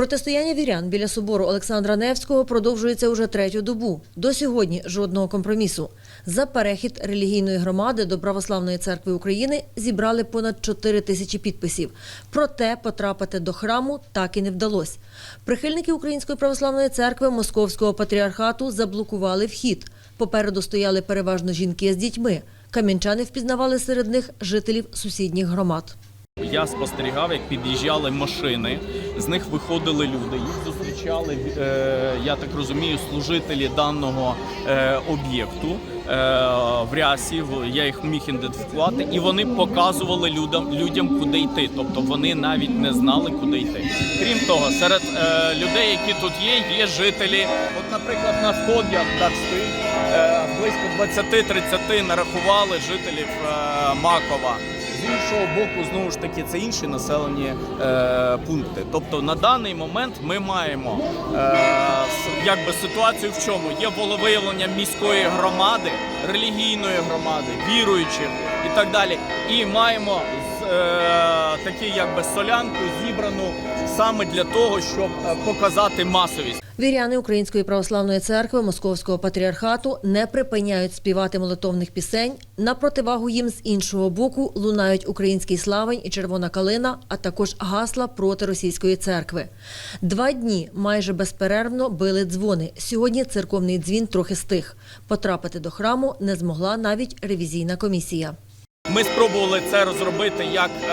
Протистояння вірян біля собору Олександра Невського продовжується уже третю добу. До сьогодні жодного компромісу. За перехід релігійної громади до Православної церкви України зібрали понад 4 тисячі підписів. Проте потрапити до храму так і не вдалося. Прихильники Української православної церкви Московського патріархату заблокували вхід. Попереду стояли переважно жінки з дітьми. Кам'янчани впізнавали серед них жителів сусідніх громад. Я спостерігав, як під'їжджали машини, з них виходили люди. Їх зустрічали, е, я так розумію, служителі даного е, об'єкту е, в рясі. Я їх міг ідентифікувати, і вони показували людям, людям, куди йти. Тобто вони навіть не знали, куди йти. Крім того, серед людей, які тут є, є жителі. От, наприклад, на сходях так близько 20-30 нарахували жителів Макова. З іншого боку, знову ж таки, це інші населені е, пункти. Тобто на даний момент ми маємо е, якби ситуацію в чому є волевиявлення міської громади, релігійної громади, віруючих і так далі. І маємо е, такі якби солянку зібрану саме для того, щоб е, показати масовість. Віряни Української православної церкви Московського патріархату не припиняють співати молитовних пісень. На противагу їм з іншого боку лунають український славень і червона калина, а також гасла проти російської церкви. Два дні майже безперервно били дзвони. Сьогодні церковний дзвін трохи стих. Потрапити до храму не змогла навіть ревізійна комісія. Ми спробували це розробити як е,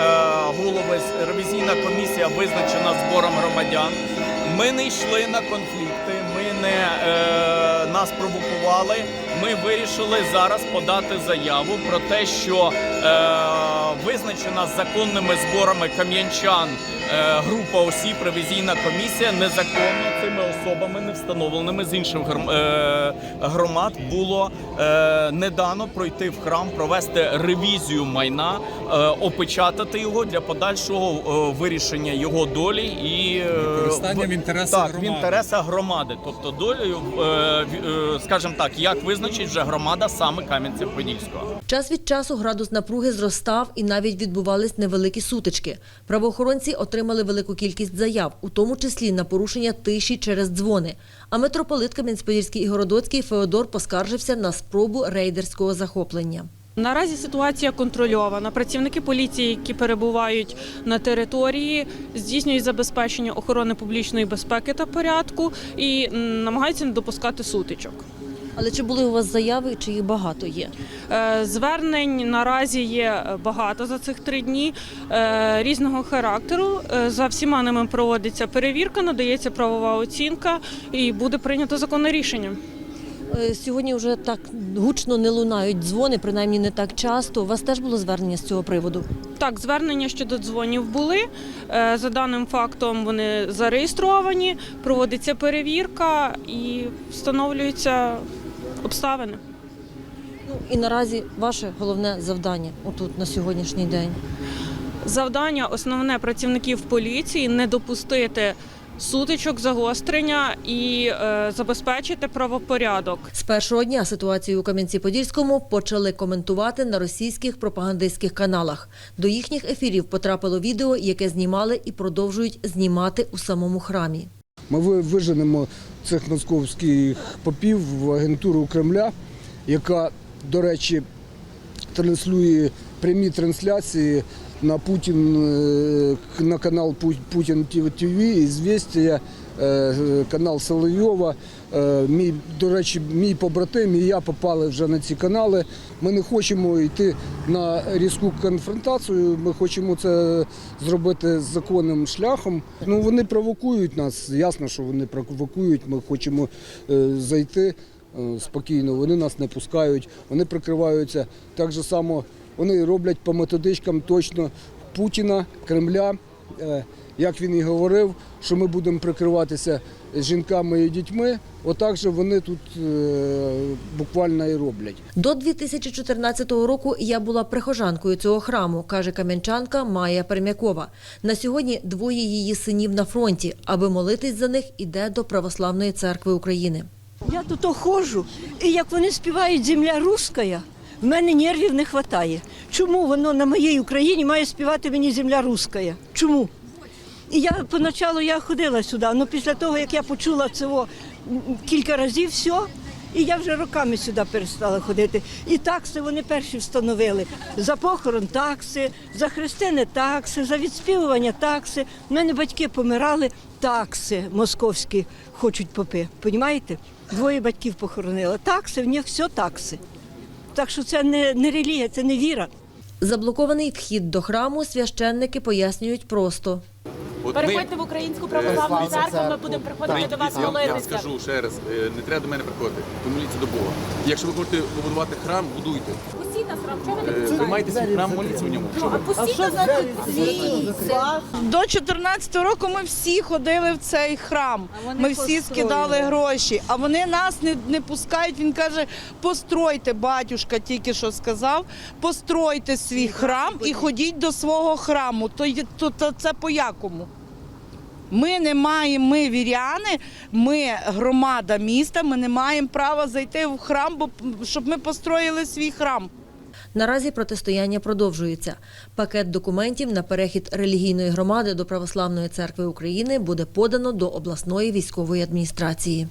голови ревізійна комісія визначена збором громадян. Ми не йшли на конфлікти, ми не е, нас провокували. Ми вирішили зараз подати заяву про те, що е, визначена законними зборами кам'янчан е, група осіб, ревізійна комісія незаконно цими особами, не встановленими з інших е, громад, було е, не дано пройти в храм, провести ревізію майна, опечатати його для подальшого вирішення його долі і Використання в інтересах так, в громади. інтересах громади. Тобто долею, в- скажімо так, як визначить вже громада саме Кам'янця-Подільського. Час від часу градус напруги зростав і навіть відбувались невеликі сутички. Правоохоронці отримали велику кількість заяв, у тому числі на порушення тиші через дзвони. А митрополит Кам'янець-Подільський і Городоцький Феодор поскаржився на спробу рейдерського захоплення. Наразі ситуація контрольована. Працівники поліції, які перебувають на території, здійснюють забезпечення охорони публічної безпеки та порядку і намагаються не допускати сутичок. Але чи були у вас заяви, чи їх багато є? Е, Звернень наразі є багато за цих три дні е, різного характеру. Е, За всіма ними проводиться перевірка, надається правова оцінка і буде прийнято законне рішення. Сьогодні вже так гучно не лунають дзвони, принаймні не так часто. У вас теж було звернення з цього приводу? Так, звернення щодо дзвонів були. За даним фактом вони зареєстровані, проводиться перевірка і встановлюються обставини. Ну і наразі ваше головне завдання отут на сьогоднішній день. Завдання основне працівників поліції не допустити сутичок, загострення і е, забезпечити правопорядок. З першого дня ситуацію у Кам'янці-Подільському почали коментувати на російських пропагандистських каналах. До їхніх ефірів потрапило відео, яке знімали і продовжують знімати у самому храмі. Ми виженемо цих московських попів в агентуру Кремля, яка, до речі, транслює прямі трансляції на Путін е, на канал Путін ТВ, і е, канал Соловйова. Е, Мій, до речі, мій побратим і я попали вже на ці канали. Ми не хочемо йти на різку конфронтацію. Ми хочемо це зробити законним шляхом. Ну вони провокують нас. Ясно, що вони провокують. Ми хочемо е, зайти е, спокійно. Вони нас не пускають. Вони прикриваються так же само. Вони роблять по методичкам точно Путіна, Кремля. Е, Як він і говорив, що ми будемо прикриватися жінками і дітьми, отак же вони тут е, буквально і роблять. До 2014 року я була прихожанкою цього храму, каже кам'янчанка Майя Пермякова. На сьогодні двоє її синів на фронті. Аби молитись за них, іде до Православної церкви України. Я тут ходжу, і як вони співають земля руська, в мене нервів не вистачає. Чому воно на моїй Україні має співати мені земля руська? Чому? І я поначалу я ходила сюди, але після того, як я почула це о, м, кілька разів все, і я вже роками сюди перестала ходити. І такси вони перші встановили. За похорон такси, за хрестини такси, за відспівування такси. У мене батьки помирали, такси московські хочуть попи. Понімаєте? Двоє батьків похоронила. Такси, в них все такси. Так що це не, не релігія, це не віра. Заблокований вхід до храму священники пояснюють просто. Переходьте в українську православну церкву, ми будемо приходити до вас я, я вам молитися. скажу ще раз, е, не треба до мене приходити, помоліться до Бога. Якщо ви хочете побудувати храм, будуйте. Ви маєте свій храм, моліться в ньому. Ну, нас До 14 року ми всі ходили в цей храм. Ми всі скидали гроші, а вони нас не, не пускають. Він каже: постройте, батюшка тільки що сказав, постройте свій храм і ходіть до свого храму. То, то, то це по якому? Ми не маємо, ми віряни, ми громада міста, ми не маємо права зайти в храм, бо щоб ми построїли свій храм. Наразі протистояння продовжується. Пакет документів на перехід релігійної громади до Православної церкви України буде подано до обласної військової адміністрації.